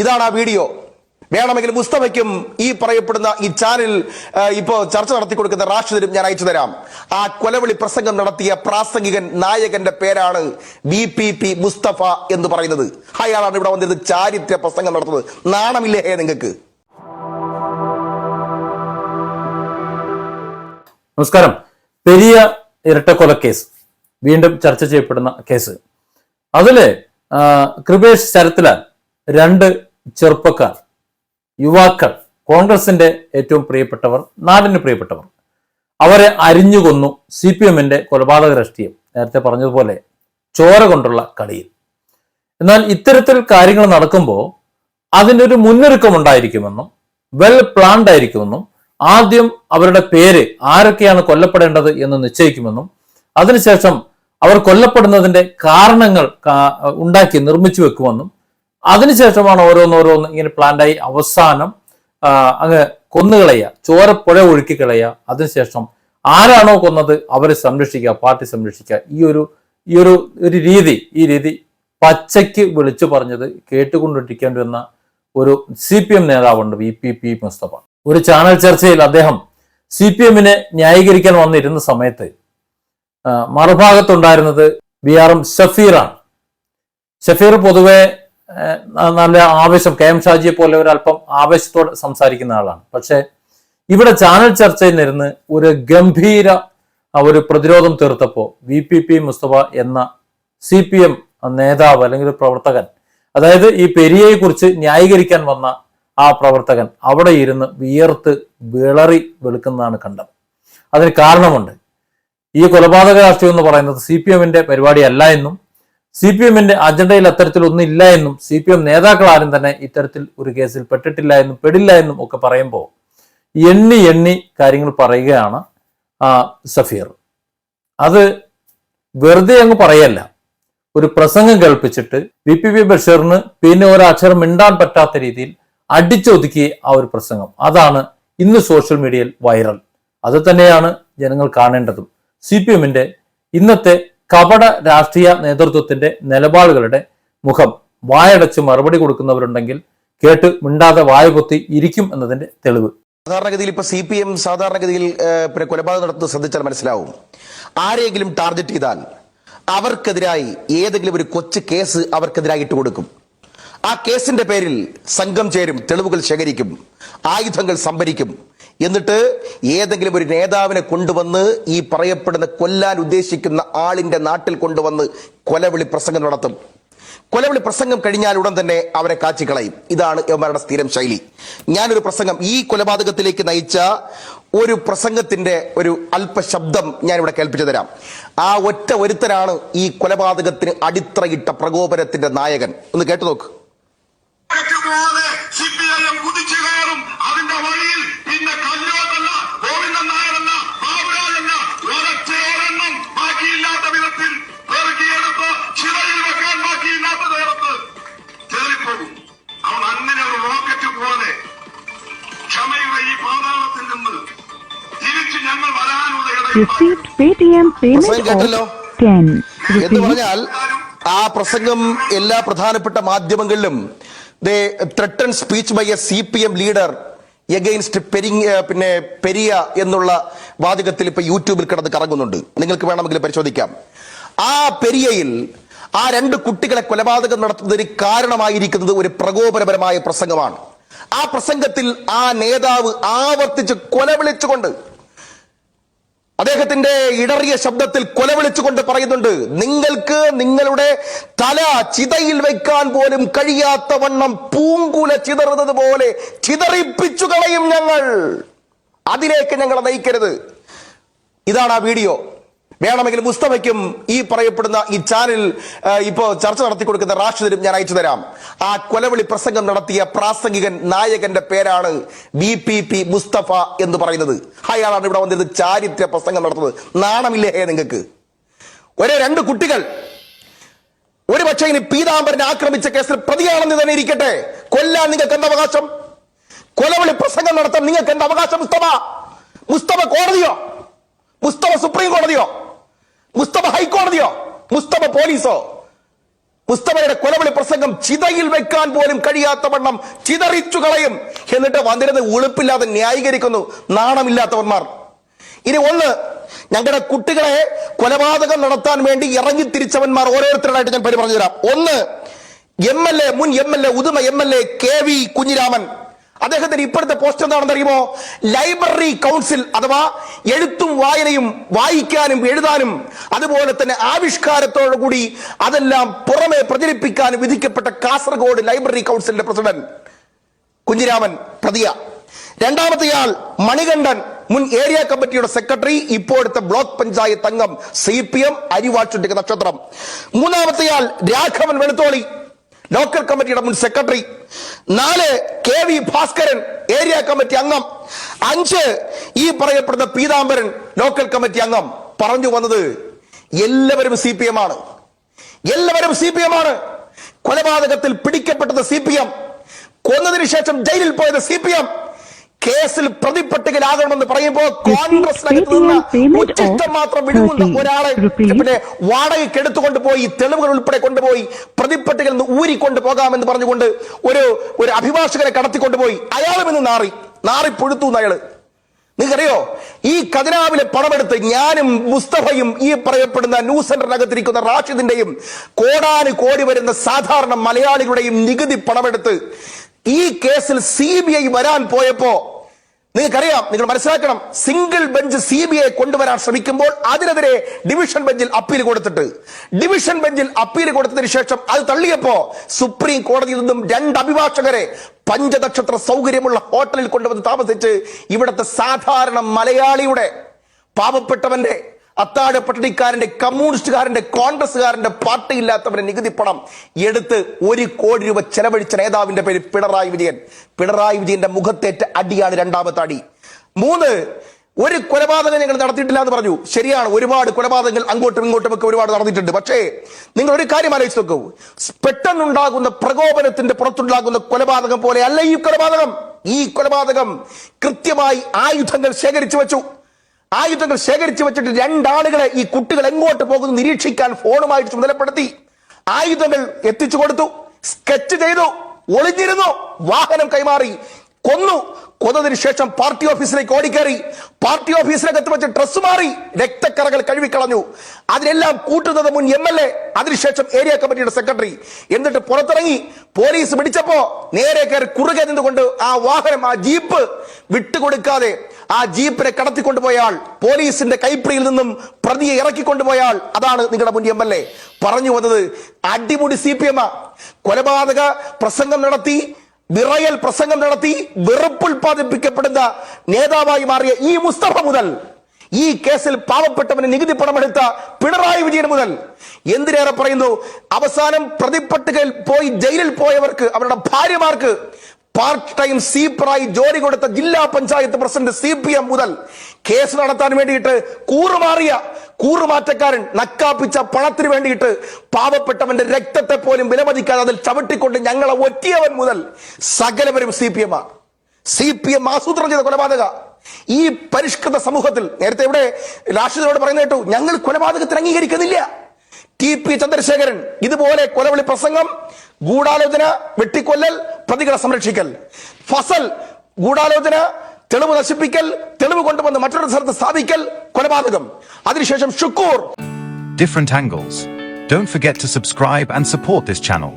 ഇതാണ് ആ വീഡിയോ. വേണമെങ്കിൽ മുസ്തഫയ്ക്കും ഈ പറയപ്പെടുന്ന ഈ ചാനൽ ഇപ്പോൾ ചർച്ച നടത്തി കൊടുക്കുന്ന റാഷിദിനും ഞാൻ അയച്ചു തരാം. ആ കൊലവിളി പ്രസംഗം നടത്തിയ പ്രാസംഗികൻ നായകന്റെ പേരാണ് ബി പി പി മുസ്തഫ എന്ന് പറയുന്നത്. അയാളാണ് ഇവിടെ വന്നിരുന്നത് ചാരിത്ര പ്രസംഗം നടത്തുന്നത്. നാണമില്ലേ നിങ്ങൾക്ക്? നമസ്കാരം. പെരിയ ഇരട്ടക്കൊലക്കേസ് വീണ്ടും ചർച്ച ചെയ്യപ്പെടുന്ന കേസ്. അതിലെ കൃപേഷ് ശരത്ലാൽ രണ്ട് ചെറുപ്പക്കാർ യുവാക്കൾ കോൺഗ്രസിന്റെ ഏറ്റവും പ്രിയപ്പെട്ടവർ നാടിന് പ്രിയപ്പെട്ടവർ. അവരെ അരിഞ്ഞുകൊന്നു സി പി എമ്മിന്റെ കൊലപാതക രാഷ്ട്രീയം. നേരത്തെ പറഞ്ഞതുപോലെ ചോര കൊണ്ടുള്ള കളിയിൽ എന്നാൽ ഇത്തരത്തിൽ കാര്യങ്ങൾ നടക്കുമ്പോൾ അതിനൊരു മുന്നൊരുക്കം ഉണ്ടായിരിക്കുമെന്നും വെൽ പ്ലാൻഡ് ആയിരിക്കുമെന്നും ആദ്യം അവരുടെ പേര് ആരൊക്കെയാണ് കൊല്ലപ്പെടേണ്ടത് എന്ന് നിശ്ചയിക്കുമെന്നും അതിനുശേഷം അവർ കൊല്ലപ്പെടുന്നതിന്റെ കാരണങ്ങൾ ഉണ്ടാക്കി നിർമ്മിച്ചു വെക്കുമെന്നും അതിനുശേഷമാണ് ഓരോന്നോരോന്ന് ഇങ്ങനെ പ്ലാന്റായി അവസാനം അങ്ങ് കൊന്നുകളയുക. ചോരപ്പുഴ ഒഴുക്കി കളയുക അതിനുശേഷം ആരാണോ കൊന്നത് അവരെ സംരക്ഷിക്കുക പാർട്ടി സംരക്ഷിക്കുക. ഈ ഒരു ഈ ഒരു ഒരു രീതി ഈ രീതി പച്ചയ്ക്ക് വിളിച്ചു പറഞ്ഞത് കേട്ടുകൊണ്ടിരിക്കേണ്ടി വന്ന ഒരു സി പി എം നേതാവുണ്ട് വി പി പി മുസ്തഫ. ഒരു ചാനൽ ചർച്ചയിൽ അദ്ദേഹം സി പി എമ്മിനെ ന്യായീകരിക്കാൻ വന്നിരുന്ന സമയത്ത് മറുഭാഗത്തുണ്ടായിരുന്നത് ബി ആർ എം ഷഫീറാണ്. ഷഫീർ പൊതുവെ നല്ല ആവേശം. കെ എം ഷാജിയെ പോലെ ഒരല്പം ആവേശത്തോടെ സംസാരിക്കുന്ന ആളാണ്. പക്ഷെ ഇവിടെ ചാനൽ ചർച്ചയിൽ നിന്ന് ഒരു ഗംഭീര ഒരു പ്രതിരോധം തീർത്തപ്പോൾ വി പി പി മുസ്തഫ എന്ന സി പി എം നേതാവ് അല്ലെങ്കിൽ പ്രവർത്തകൻ അതായത് ഈ പെരിയയെ കുറിച്ച് ന്യായീകരിക്കാൻ വന്ന ആ പ്രവർത്തകൻ അവിടെ ഇരുന്ന് വിയർത്ത് വിളറി വെളുക്കുന്നതാണ് കണ്ടത്. അതിന് കാരണമുണ്ട്. ഈ കൊലപാതക രാഷ്ട്രീയം എന്ന് പറയുന്നത് സി പി എമ്മിന്റെ പരിപാടിയല്ല എന്നും സി പി എമ്മിന്റെ അജണ്ടയിൽ അത്തരത്തിലൊന്നും ഇല്ല എന്നും സി പി എം നേതാക്കൾ ആരും തന്നെ ഇത്തരത്തിൽ ഒരു കേസിൽ പെട്ടിട്ടില്ല എന്നും പെടില്ല എന്നും ഒക്കെ പറയുമ്പോൾ എണ്ണി എണ്ണി കാര്യങ്ങൾ പറയുകയാണ് സഫീർ. അത് വെറുതെ അങ്ങ് പറയല്ല. ഒരു പ്രസംഗം കേൾപ്പിച്ചിട്ട് വി പി വി ബഷീറിന് പിന്നെ ഒരക്ഷരം മിണ്ടാൻ പറ്റാത്ത രീതിയിൽ അടിച്ചൊതുക്കിയ ആ ഒരു പ്രസംഗം. അതാണ് ഇന്ന് സോഷ്യൽ മീഡിയയിൽ വൈറൽ. അത് തന്നെയാണ് ജനങ്ങൾ കാണേണ്ടതും. സി പി എമ്മിന്റെ ഇന്നത്തെ കപട രാഷ്ട്രീയ നേതൃത്വത്തിന്റെ നിലപാടുകളുടെ മുഖം വായടച്ച് മറുപടി കൊടുക്കുന്നവരുണ്ടെങ്കിൽ കേട്ട് മിണ്ടാതെ വായ പൊത്തി ഇരിക്കും എന്നതിന്റെ തെളിവ്. സാധാരണഗതിയിൽ ഇപ്പൊ സി പി എം സാധാരണഗതിയിൽ പിന്നെ കൊലപാതകം നടത്തുന്നത് ശ്രദ്ധിച്ചാൽ മനസ്സിലാവും. ആരെങ്കിലും ടാർഗറ്റ് ചെയ്താൽ അവർക്കെതിരായി ഏതെങ്കിലും ഒരു കൊച്ചു കേസ് അവർക്കെതിരായി ഇട്ട് കൊടുക്കും. ആ കേസിന്റെ പേരിൽ സംഘം ചേരും തെളിവുകൾ ശേഖരിക്കും ആയുധങ്ങൾ സംഭരിക്കും. എന്നിട്ട് ഏതെങ്കിലും ഒരു നേതാവിനെ കൊണ്ടുവന്ന് ഈ പറയപ്പെടുന്ന കൊല്ലാൻ ഉദ്ദേശിക്കുന്ന ആളിന്റെ നാട്ടിൽ കൊണ്ടുവന്ന് കൊലവിളി പ്രസംഗം നടത്തും. കൊലവിളി പ്രസംഗം കഴിഞ്ഞാൽ ഉടൻ തന്നെ അവരെ കാച്ചിക്കളയും. ഇതാണ് യവന്മാരുടെ സ്ഥിരം ശൈലി. ഞാനൊരു പ്രസംഗം ഈ കൊലപാതകത്തിലേക്ക് നയിച്ച ഒരു പ്രസംഗത്തിന്റെ ഒരു അല്പശബ്ദം ഞാൻ ഇവിടെ കേൾപ്പിച്ചു തരാം. ആ ഒറ്റ ഒരുത്തനാണ് ഈ കൊലപാതകത്തിന് അടിത്തറയിട്ട പ്രകോപനത്തിന്റെ നായകൻ. ഒന്ന് കേട്ടു നോക്ക് പോലെ സി പി ഐ എം കുതിച്ചു കയറും അതിന്റെ വഴിയിൽ പിന്നെ കല്ലോട്ടല്ല ഗോവിന്ദൻ നായരല്ല ബാബുരാജല്ല. ഒരൊറ്റയോരെണ്ണം ബാക്കിയില്ലാത്ത വിധത്തിൽ പെറുക്കിയെടുത്ത് ചിറയിൽ വെക്കാൻ ബാക്കിയില്ലാത്ത നേരത്ത് കയറിപ്പോകും. അവൻ അങ്ങനെ ഒരു റോക്കറ്റ് പോലെ ക്ഷമയുടെ ഈ പാതാളത്തിൽ നിന്ന് തിരിച്ചു ഞങ്ങൾ വരാനുള്ള ഇടയിൽ Received Paytm payment പ്രസംഗം കേട്ടല്ലോ? of 10 എന്ന് പറഞ്ഞാൽ ആ പ്രസംഗം എല്ലാ പ്രധാനപ്പെട്ട മാധ്യമങ്ങളിലും threatening speech by a C P M leader against peri പിന്നെ പെരിയ എന്നുള്ള വാചകത്തിൽ ഇപ്പൊ യൂട്യൂബിൽ കിടന്ന് കറങ്ങുന്നുണ്ട്. നിങ്ങൾക്ക് വേണമെങ്കിൽ പരിശോധിക്കാം. ആ പെരിയയിൽ ആ രണ്ട് കുട്ടികളെ കൊലപാതകം നടത്തുന്നതിന് കാരണമായിരിക്കുന്നത് ഒരു പ്രകോപനപരമായ പ്രസംഗമാണ്. ആ പ്രസംഗത്തിൽ ആ നേതാവ് ആവർത്തിച്ച് കൊലവിളിച്ചുകൊണ്ട് അദ്ദേഹത്തിന്റെ ഇടറിയ ശബ്ദത്തിൽ കൊലവിളിച്ചുകൊണ്ട് പറയുന്നുണ്ട് നിങ്ങൾക്ക് നിങ്ങളുടെ തല ചിതയിൽ വെക്കാൻ പോലും കഴിയാത്ത വണ്ണം പൂങ്കുല ചിതറുന്നത് പോലെ ചിതറിപ്പിച്ചു കളയും ഞങ്ങൾ. അതിലേക്ക് ഞങ്ങളെ നയിക്കരുത്. ഇതാണ് ആ വീഡിയോ. വേണമെങ്കിൽ മുസ്തഫയ്ക്കും ഈ പറയപ്പെടുന്ന ഈ ചാനൽ ഇപ്പോൾ ചർച്ച നടത്തി കൊടുക്കുന്ന റാഷിദിനും ഞാൻ അയച്ചു തരാം. ആ കൊലവിളി പ്രസംഗം നടത്തിയ പ്രാസംഗികൻ നായകന്റെ പേരാണ് ബി പി പി മുസ്തഫ എന്ന് പറയുന്നത്. അയാളാണ് ഇവിടെ വന്നിരുന്നത് ചാരിത്ര പ്രസംഗം നടത്തുന്നത്. നാണമില്ലേ നിങ്ങൾക്ക്? ഒരേ രണ്ട് കുട്ടികൾ. ഒരു പക്ഷേ ഇനി പീതാംബരനെ ആക്രമിച്ച കേസിൽ പ്രതിയാണെന്ന് തന്നെ ഇരിക്കട്ടെ. കൊല്ലാൻ നിങ്ങൾക്ക് എന്ത് അവകാശം? കൊലവിളി പ്രസംഗം നടത്താൻ നിങ്ങൾക്ക് എന്താ അവകാശം മുസ്തഫ? മുസ്തഫ കോടതിയോ? മുസ്തഫ സുപ്രീം കോടതിയോ? മുസ്തഫ ഹൈക്കോടതിയോ? മുസ്തഫ പോലീസോ? മുസ്തഫയുടെ കൊലവിളി പ്രസംഗം ചിതയിൽ വെക്കാൻ പോലും കഴിയാത്ത വണ്ണം ചിതറിച്ചു കളയും. എന്നിട്ട് വന്നിരുന്ന് ഉളുപ്പില്ലാതെ ന്യായീകരിക്കുന്നു. നാണമില്ലാത്തവന്മാർ. ഇനി ഒന്ന് ഞങ്ങളുടെ കുട്ടികളെ കൊലപാതകം നടത്താൻ വേണ്ടി ഇറങ്ങി തിരിച്ചവന്മാർ ഓരോരുത്തരായിട്ട് ഞാൻ പേര് പറഞ്ഞു തരാം. ഒന്ന് എം എൽ എ മുൻ M L A Uduma M L A K V Kunhiraman. അദ്ദേഹത്തിന്റെ ഇപ്പോഴത്തെ പോസ്റ്റ് എന്താണെന്ന് അറിയുമോ? ലൈബ്രറി കൗൺസിൽ അഥവാ എഴുത്തും വായനയും വായിക്കാനും എഴുതാനും അതുപോലെ തന്നെ ആവിഷ്കാരത്തോടു കൂടി അതെല്ലാം പുറമെ പ്രചരിപ്പിക്കാനും വിധിക്കപ്പെട്ട കാസർഗോഡ് ലൈബ്രറി കൗൺസിലിന്റെ പ്രസിഡന്റ് കുഞ്ഞിരാമൻ പ്രതിയ. രണ്ടാമത്തെയാൾ മണികണ്ഠൻ മുൻ ഏരിയ കമ്മിറ്റിയുടെ സെക്രട്ടറി ഇപ്പോഴത്തെ ബ്ലോക്ക് പഞ്ചായത്ത് അംഗം സി പി എം അരിവാച്ചുണ്ടിക്ക് നക്ഷത്രം. മൂന്നാമത്തെയാൾ രാഘവൻ വെളുത്തോളി. ലോക്കൽ കമ്മിറ്റിയുടെ മുൻ സെക്രട്ടറി നാല് K V Bhaskaran area committee അംഗം അഞ്ച് ഈ പറയപ്പെടുന്ന പീതാംബരൻ ലോക്കൽ കമ്മിറ്റി അംഗം പറഞ്ഞു വന്നത് എല്ലാവരും സി പി എം ആണ്. എല്ലാവരും സി പി എം ആണ്. കൊലപാതകത്തിൽ പിടിക്കപ്പെട്ടത് സി പി എം കൊന്നതിന് ശേഷം ജയിലിൽ പോയത് സി പി എം കേസിൽ പ്രതിപ്പട്ടികയിലാകണമെന്ന് പറയുമ്പോൾ കോൺഗ്രസ് നിന്ന് ഉച്ചിഷ്ടം മാത്രം വിടുങ്ങുന്ന ഒരാളെ പിന്നെ വാടകയ്ക്ക് എടുത്തുകൊണ്ട് പോയി തെളിവുകൾ ഉൾപ്പെടെ കൊണ്ടുപോയി പ്രതിപ്പട്ടികയിൽ നിന്ന് ഊരിക്കൊണ്ട് പോകാമെന്ന് പറഞ്ഞുകൊണ്ട് ഒരു ഒരു അഭിഭാഷകനെ കടത്തിക്കൊണ്ടുപോയി. അയാളും ഇന്ന് നാറി നാറി പുഴുത്തു അയാൾ. നിങ്ങൾക്കറിയോ? ഈ ഖജനാവിലെ പണമെടുത്ത് ഞാനും മുസ്തഫയും ഈ പറയപ്പെടുന്ന ന്യൂസ് സെന്ററിനകത്തിരിക്കുന്ന റാഷിദിന്റെയും കോടാനു കോടി വരുന്ന സാധാരണ മലയാളികളുടെയും നികുതി പണമെടുത്ത് ഈ കേസിൽ സി ബി ഐ വരാൻ പോയപ്പോ നിങ്ങൾക്കറിയാം നിങ്ങൾ മനസ്സിലാക്കണം single bench C B I കൊണ്ടുവരാൻ ശ്രമിക്കുമ്പോൾ അതിനെതിരെ ഡിവിഷൻ ബെഞ്ചിൽ അപ്പീൽ കൊടുത്തിട്ട് ഡിവിഷൻ ബെഞ്ചിൽ അപ്പീൽ കൊടുത്തതിന് ശേഷം അത് തള്ളിയപ്പോ സുപ്രീം കോടതിയിൽ നിന്നും രണ്ട് അഭിഭാഷകരെ പഞ്ചനക്ഷത്ര സൗകര്യമുള്ള ഹോട്ടലിൽ കൊണ്ടുവന്ന് താമസിച്ച് ഇവിടുത്തെ സാധാരണ മലയാളിയുടെ പാവപ്പെട്ടവന്റെ അത്താഴ പട്ടിണിക്കാരന്റെ കമ്മ്യൂണിസ്റ്റുകാരന്റെ കോൺഗ്രസ്സുകാരന്റെ പാർട്ടിയില്ലാത്തവന്റെ നികുതി പണം എടുത്ത് ഒരു കോടി രൂപ ചെലവഴിച്ച നേതാവിന്റെ പേര് പിണറായി വിജയൻ. പിണറായി വിജയന്റെ മുഖത്തേറ്റ അടിയാണ് രണ്ടാമത്തെ അടി. മൂന്ന് ഒരു കൊലപാതകം ഞങ്ങൾ നടത്തിയിട്ടില്ല എന്ന് പറഞ്ഞു. ശരിയാണ് ഒരുപാട് കൊലപാതകങ്ങൾ അങ്ങോട്ടും ഇങ്ങോട്ടും ഒക്കെ ഒരുപാട് നടന്നിട്ടുണ്ട്. പക്ഷേ നിങ്ങൾ ഒരു കാര്യം ആലോചിച്ച് നോക്കൂ. പെട്ടെന്നുണ്ടാകുന്ന പ്രകോപനത്തിന്റെ പുറത്തുണ്ടാകുന്ന കൊലപാതകം പോലെ അല്ല ഈ കൊലപാതകം. ഈ കൊലപാതകം കൃത്യമായി ആയുധങ്ങൾ ശേഖരിച്ചു വെച്ചു. ആയുധങ്ങൾ ശേഖരിച്ചു വെച്ചിട്ട് രണ്ടാളുകളെ ഈ കുട്ടികൾ എങ്ങോട്ട് പോകുന്നു നിരീക്ഷിക്കാൻ ഫോണുമായിട്ട് ചുമതലപ്പെടുത്തി. ആയുധങ്ങൾ എത്തിച്ചു കൊടുത്തു സ്കെച്ച് ചെയ്തു ഒളിഞ്ഞിരുന്നു വാഹനം കൈമാറി. കൊന്നു. കൊന്നതിന് ശേഷം പാർട്ടി ഓഫീസിലേക്ക് ഓടിക്കയറി പാർട്ടി ഓഫീസിലേക്ക് എത്തി വെച്ച് ഡ്രസ് മാറി രക്തക്കറകൾ കഴുകിക്കളഞ്ഞു. അതിനെല്ലാം കൂട്ടുന്നത് മുൻ എം എൽ എ അതിനുശേഷം ഏരിയ കമ്മിറ്റിയുടെ സെക്രട്ടറി. എന്നിട്ട് പുറത്തിറങ്ങി പോലീസ് പിടിച്ചപ്പോ നേരെ കയറി കുറുകെ നിന്നുകൊണ്ട് ആ വാഹനം ആ ജീപ്പ് വിട്ടുകൊടുക്കാതെ ആ ജീപ്പിനെ കടത്തിക്കൊണ്ടുപോയാൾ പോലീസിന്റെ കൈപ്പിടിയിൽ നിന്നും പ്രതിയെ ഇറക്കിക്കൊണ്ടുപോയാൾ അതാണ് നിങ്ങളുടെ മുൻ എം എൽ എ പറഞ്ഞു വന്നത് അടിമുടി സി പി എം കൊലപാതക പ്രസംഗം നടത്തി വിറയൽ പ്രസംഗം നടത്തി വെറുപ്പ് വെറുപ്പുൽപാദിപ്പിക്കപ്പെടുന്ന നേതാവായി മാറിയ ഈ മുസ്തഫ മുതൽ ഈ കേസിൽ പാവപ്പെട്ടവന് നികുതി പണമെടുത്ത പിണറായി വിജയൻ മുതൽ എന്തിനേറെ പറയുന്നു? അവസാനം പ്രതിപ്പട്ടികയിൽ പോയി ജയിലിൽ പോയവർക്ക് അവരുടെ ഭാര്യമാർക്ക് പാർട്ട് ടൈം സീപ്പറായി ജോലി കൊടുത്ത ജില്ലാ panchayat president C P M മുതൽ കേസ് നടത്താൻ വേണ്ടിയിട്ട് കൂറുമാറിയ കൂറുമാറ്റക്കാരൻ നക്കാപ്പിച്ച പണത്തിന് വേണ്ടിയിട്ട് പാവപ്പെട്ടവന്റെ രക്തത്തെ പോലും വിലമതിക്കാതെ അതിൽ ചവിട്ടിക്കൊണ്ട് ഞങ്ങളെ ഒറ്റിയവൻ മുതൽ സകലവരും C P M C P M ആസൂത്രണം ചെയ്ത കൊലപാതക. ഈ പരിഷ്കൃത സമൂഹത്തിൽ നേരത്തെ ഇവിടെ രാഷ്ട്രീയത്തോട് പറയുന്ന കേട്ടു ഞങ്ങൾ കൊലപാതകത്തിന് അംഗീകരിക്കുന്നില്ല. ടി പി ചന്ദ്രശേഖരൻ ഇതുപോലെ കൊലവിളി പ്രസംഗം ഗൂഢാലോചന വെട്ടിക്കൊല്ലൽ പ്രതികളെ സംരക്ഷിക്കൽ. ഫസൽ ഗൂഢാലോചന തെളിവ് നശിപ്പിക്കൽ തെളിവ് കൊണ്ടുവന്ന് മറ്റൊരു സ്ഥലത്ത് സ്ഥാപിക്കൽ കൊലപാതകം അതിനുശേഷം Shukkur different angles. Don't forget to subscribe and support this channel.